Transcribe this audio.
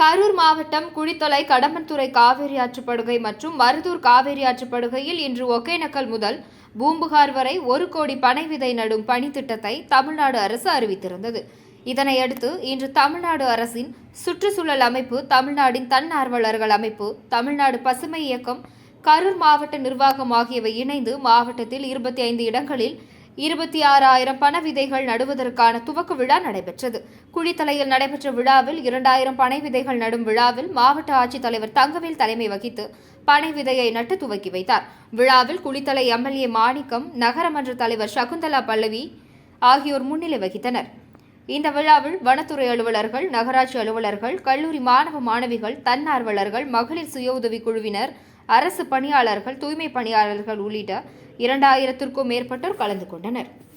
கரூர் மாவட்டம் குழித்தொலை கடம்பன்துறை காவேரி ஆற்றுப்படுகை மற்றும் மருதூர் காவேரி ஆற்றுப்படுகையில் இன்று ஒகேனக்கல் முதல் பூம்புகார் வரை ஒரு கோடி பனை விதை நடும் பணி திட்டத்தை தமிழ்நாடு அரசு அறிவித்திருந்தது. இதனையடுத்து இன்று தமிழ்நாடு அரசின் சுற்றுச்சூழல் அமைப்பு தமிழ்நாட்டின் தன்னார்வலர்கள் அமைப்பு தமிழ்நாடு பசுமை இயக்கம் கரூர் மாவட்ட நிர்வாகம் ஆகியவை இணைந்து மாவட்டத்தில் இருபத்தி ஐந்து இடங்களில் இருபத்தி ஆறாயிரம் பண விதைகள் நடுவதற்கான துவக்க விழா நடைபெற்றது. குழித்தலையில் நடைபெற்ற விழாவில் இரண்டாயிரம் பனை விதைகள் நடும் விழாவில் மாவட்ட ஆட்சித்தலைவர் தங்கவேல் தலைமை வகித்து பனை விதையை நட்டு துவக்கி வைத்தார். விழாவில் குளித்தலை எம்எல்ஏ மாணிக்கம் நகரமன்ற தலைவர் சகுந்தலா பல்லவி ஆகியோர் முன்னிலை வகித்தனர். இந்த விழாவில் வனத்துறை அலுவலர்கள் நகராட்சி அலுவலர்கள் கல்லூரி மாணவ மாணவிகள் தன்னார்வலர்கள் மகளிர் சுய உதவிக் குழுவினர் அரசு பணியாளர்கள் தூய்மை பணியாளர்கள் உள்ளிட்ட இரண்டாயிரத்திற்கும் மேற்பட்டோர் கலந்து கொண்டனர்.